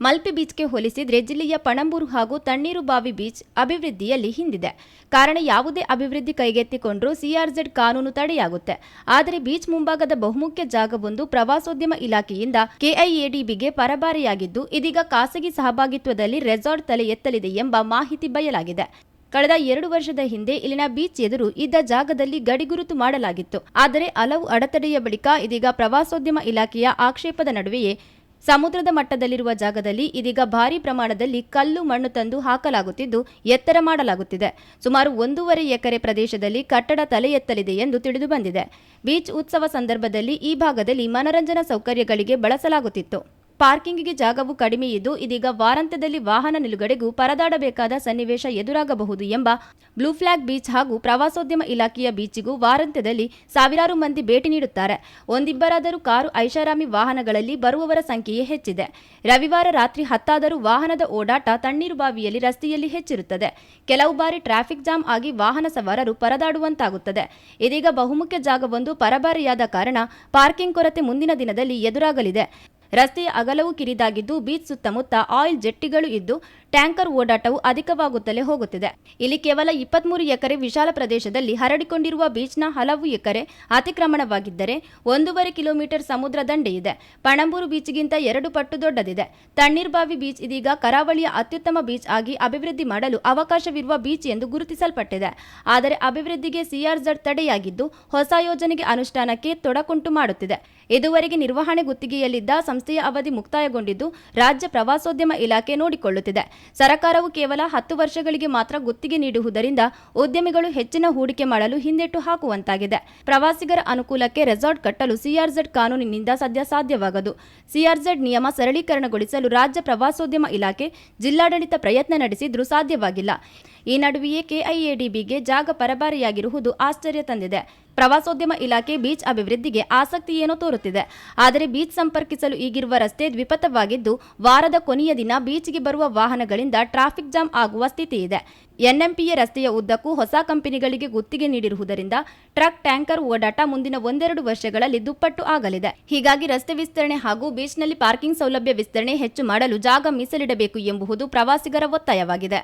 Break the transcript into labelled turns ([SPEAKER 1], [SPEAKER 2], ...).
[SPEAKER 1] ಮಲ್ಪೆ ಬೀಚ್ಗೆ ಹೋಲಿಸಿದರೆ ಜಿಲ್ಲೆಯ ಪಣಂಬೂರು ಹಾಗೂ ತಣ್ಣೀರು ಬಾವಿ ಬೀಚ್ ಅಭಿವೃದ್ಧಿಯಲ್ಲಿ ಹಿಂದಿದೆ. ಕಾರಣ ಯಾವುದೇ ಅಭಿವೃದ್ಧಿ ಕೈಗೆತ್ತಿಕೊಂಡರೂ ಸಿಆರ್ಜೆಡ್ ಕಾನೂನು ತಡೆಯಾಗುತ್ತೆ. ಆದರೆ ಬೀಚ್ ಮುಂಭಾಗದ ಬಹುಮುಖ್ಯ ಜಾಗವೊಂದು ಪ್ರವಾಸೋದ್ಯಮ ಇಲಾಖೆಯಿಂದ ಕೆಐಎಡಿಬಿಗೆ ಪರಭಾರಿಯಾಗಿದ್ದು, ಇದೀಗ ಖಾಸಗಿ ಸಹಭಾಗಿತ್ವದಲ್ಲಿ ರೆಸಾರ್ಟ್ ತಲೆ ಎತ್ತಲಿದೆ ಎಂಬ ಮಾಹಿತಿ ಬಯಲಾಗಿದೆ. ಕಳೆದ ಎರಡು ವರ್ಷದ ಹಿಂದೆ ಇಲ್ಲಿನ ಬೀಚ್ ಎದುರು ಇದ್ದ ಜಾಗದಲ್ಲಿ ಗಡಿಗುರುತು ಮಾಡಲಾಗಿತ್ತು. ಆದರೆ ಹಲವು ಅಡೆತಡೆಯ ಬಳಿಕ ಇದೀಗ ಪ್ರವಾಸೋದ್ಯಮ ಇಲಾಖೆಯ ಆಕ್ಷೇಪದ ನಡುವೆಯೇ ಸಮುದ್ರದ ಮಟ್ಟದಲ್ಲಿರುವ ಜಾಗದಲ್ಲಿ ಇದೀಗ ಭಾರಿ ಪ್ರಮಾಣದಲ್ಲಿ ಕಲ್ಲು ಮಣ್ಣು ತಂದು ಹಾಕಲಾಗುತ್ತಿದ್ದು, ಎತ್ತರ ಮಾಡಲಾಗುತ್ತಿದೆ. ಸುಮಾರು ಒಂದೂವರೆ ಎಕರೆ ಪ್ರದೇಶದಲ್ಲಿ ಕಟ್ಟಡ ತಲೆ ಎತ್ತಲಿದೆ ಎಂದು ತಿಳಿದುಬಂದಿದೆ ಬೀಚ್ ಉತ್ಸವ ಸಂದರ್ಭದಲ್ಲಿ ಈ ಭಾಗದಲ್ಲಿ ಮನರಂಜನಾ ಸೌಕರ್ಯಗಳಿಗೆ ಬಳಸಲಾಗುತ್ತಿತ್ತು. ಪಾರ್ಕಿಂಗಿಗೆ ಜಾಗವು ಕಡಿಮೆ ಇದ್ದು, ಇದೀಗ ವಾರಾಂತ್ಯದಲ್ಲಿ ವಾಹನ ನಿಲುಗಡೆಗೂ ಪರದಾಡಬೇಕಾದ ಸನ್ನಿವೇಶ ಎದುರಾಗಬಹುದು ಎಂಬ ಬ್ಲೂ ಫ್ಲಾಗ್ ಬೀಚ್ ಹಾಗೂ ಪ್ರವಾಸೋದ್ಯಮ ಇಲಾಖೆಯ ಬೀಚಿಗೂ ವಾರಾಂತ್ಯದಲ್ಲಿ ಸಾವಿರಾರು ಮಂದಿ ಭೇಟಿ ನೀಡುತ್ತಾರೆ. ಒಂದಿಬ್ಬರಾದರೂ ಕಾರು ಐಷಾರಾಮಿ ವಾಹನಗಳಲ್ಲಿ ಬರುವವರ ಸಂಖ್ಯೆಯೇ ಹೆಚ್ಚಿದೆ. ರವಿವಾರ ರಾತ್ರಿ ಹತ್ತಾದರೂ ವಾಹನದ ಓಡಾಟ ತಣ್ಣೀರು ಬಾವಿಯಲ್ಲಿ ರಸ್ತೆಯಲ್ಲಿ ಹೆಚ್ಚಿರುತ್ತದೆ. ಕೆಲವು ಬಾರಿ ಟ್ರಾಫಿಕ್ ಜಾಮ್ ಆಗಿ ವಾಹನ ಸವಾರರು ಪರದಾಡುವಂತಾಗುತ್ತದೆ. ಇದೀಗ ಬಹುಮುಖ್ಯ ಜಾಗವೊಂದು ಪರಭಾರಿಯಾದ ಕಾರಣ ಪಾರ್ಕಿಂಗ್ ಕೊರತೆ ಮುಂದಿನ ದಿನದಲ್ಲಿ ಎದುರಾಗಲಿದೆ. ರಸ್ತೆಯ ಅಗಲವು ಕಿರಿದಾಗಿದ್ದು, ಬೀಚ್ ಸುತ್ತಮುತ್ತ ಆಯಿಲ್ ಜೆಟ್ಟಿಗಳು ಇದ್ದು, ಟ್ಯಾಂಕರ್ ಓಡಾಟವು ಅಧಿಕವಾಗುತ್ತಲೇ ಹೋಗುತ್ತಿದೆ. ಇಲ್ಲಿ ಕೇವಲ ಇಪ್ಪತ್ಮೂರು ಎಕರೆ ವಿಶಾಲ ಪ್ರದೇಶದಲ್ಲಿ ಹರಡಿಕೊಂಡಿರುವ ಬೀಚ್ನ ಹಲವು ಎಕರೆ ಅತಿಕ್ರಮಣವಾಗಿದ್ದರೆ ಒಂದೂವರೆ ಕಿಲೋಮೀಟರ್ ಸಮುದ್ರ ದಂಡೆಯಿದೆ ಪಣಂಬೂರು ಬೀಚ್ಗಿಂತ ಎರಡು ಪಟ್ಟು ದೊಡ್ಡದಿದೆ. ತಣ್ಣೀರ್ಬಾವಿ ಬೀಚ್ ಇದೀಗ ಕರಾವಳಿಯ ಅತ್ಯುತ್ತಮ ಬೀಚ್ ಆಗಿ ಅಭಿವೃದ್ಧಿ ಮಾಡಲು ಅವಕಾಶವಿರುವ ಬೀಚ್ ಎಂದು ಗುರುತಿಸಲ್ಪಟ್ಟಿದೆ. ಆದರೆ ಅಭಿವೃದ್ಧಿಗೆ ಸಿಆರ್ಝಡ್ ತಡೆಯಾಗಿದ್ದು, ಹೊಸ ಯೋಜನೆಗೆ ಅನುಷ್ಠಾನಕ್ಕೆ ತೊಡಕುಂಟು ಮಾಡುತ್ತಿದೆ. ಇದುವರೆಗೆ ನಿರ್ವಹಣೆ ಗುತ್ತಿಗೆಯಲ್ಲಿದ್ದ ಸಂಸ್ಥೆಯ ಅವಧಿ ಮುಕ್ತಾಯಗೊಂಡಿದ್ದು, ರಾಜ್ಯ ಪ್ರವಾಸೋದ್ಯಮ ಇಲಾಖೆ ನೋಡಿಕೊಳ್ಳುತ್ತಿದೆ. ಸರಕಾರವು ಕೇವಲ ಹತ್ತು ವರ್ಷಗಳಿಗೆ ಮಾತ್ರ ಗುತ್ತಿಗೆ ನೀಡುವುದರಿಂದ ಉದ್ಯಮಿಗಳು ಹೆಚ್ಚಿನ ಹೂಡಿಕೆ ಮಾಡಲು ಹಿಂದೆಟ್ಟು ಹಾಕುವಂತಾಗಿದೆ. ಪ್ರವಾಸಿಗರ ಅನುಕೂಲಕ್ಕೆ ರೆಸಾರ್ಟ್ ಕಟ್ಟಲು ಸಿಆರ್ಜೆಡ್ ಕಾನೂನಿನಿಂದ ಸದ್ಯ ಸಾಧ್ಯವಾಗದು. ಸಿಆರ್ಜೆಡ್ ನಿಯಮ ಸರಳೀಕರಣಗೊಳಿಸಲು ರಾಜ್ಯ ಪ್ರವಾಸೋದ್ಯಮ ಇಲಾಖೆ ಜಿಲ್ಲಾಡಳಿತ ಪ್ರಯತ್ನ ನಡೆಸಿದ್ರೂ ಸಾಧ್ಯವಾಗಿಲ್ಲ. ಈ ನಡುವೆಯೇ ಕೆಐಎಡಿಬಿಗೆ ಜಾಗ ಪರಭಾರಿಯಾಗಿರುವುದು ಆಶ್ಚರ್ಯ ತಂದಿದೆ. ಪ್ರವಾಸೋದ್ಯಮ ಇಲಾಖೆ ಬೀಚ್ ಅಭಿವೃದ್ಧಿಗೆ ಏನೋ ತೋರುತ್ತಿದೆ. ಆದರೆ ಬೀಚ್ ಸಂಪರ್ಕಿಸಲು ಈಗಿರುವ ರಸ್ತೆ ದ್ವಿಪಥವಾಗಿದ್ದು, ವಾರದ ಕೊನೆಯ ದಿನ ಬೀಚ್ಗೆ ಬರುವ ವಾಹನಗಳಿಂದ ಟ್ರಾಫಿಕ್ ಜಾಮ್ ಆಗುವ ಸ್ಥಿತಿ ಇದೆ. ಎನ್ಎಂಪಿಯ ರಸ್ತೆಯ ಉದ್ದಕ್ಕೂ ಹೊಸ ಕಂಪನಿಗಳಿಗೆ ಗುತ್ತಿಗೆ ನೀಡಿರುವುದರಿಂದ ಟ್ರಕ್ ಟ್ಯಾಂಕರ್ ಓಡಾಟ ಮುಂದಿನ ಒಂದೆರಡು ವರ್ಷಗಳಲ್ಲಿ ದುಪ್ಪಟ್ಟು ಆಗಲಿದೆ. ಹೀಗಾಗಿ ರಸ್ತೆ ವಿಸ್ತರಣೆ ಹಾಗೂ ಬೀಚ್ನಲ್ಲಿ ಪಾರ್ಕಿಂಗ್ ಸೌಲಭ್ಯ ವಿಸ್ತರಣೆ ಹೆಚ್ಚು ಮಾಡಲು ಜಾಗ ಮೀಸಲಿಡಬೇಕು ಎಂಬುದು ಪ್ರವಾಸಿಗರ ಒತ್ತಾಯವಾಗಿದೆ.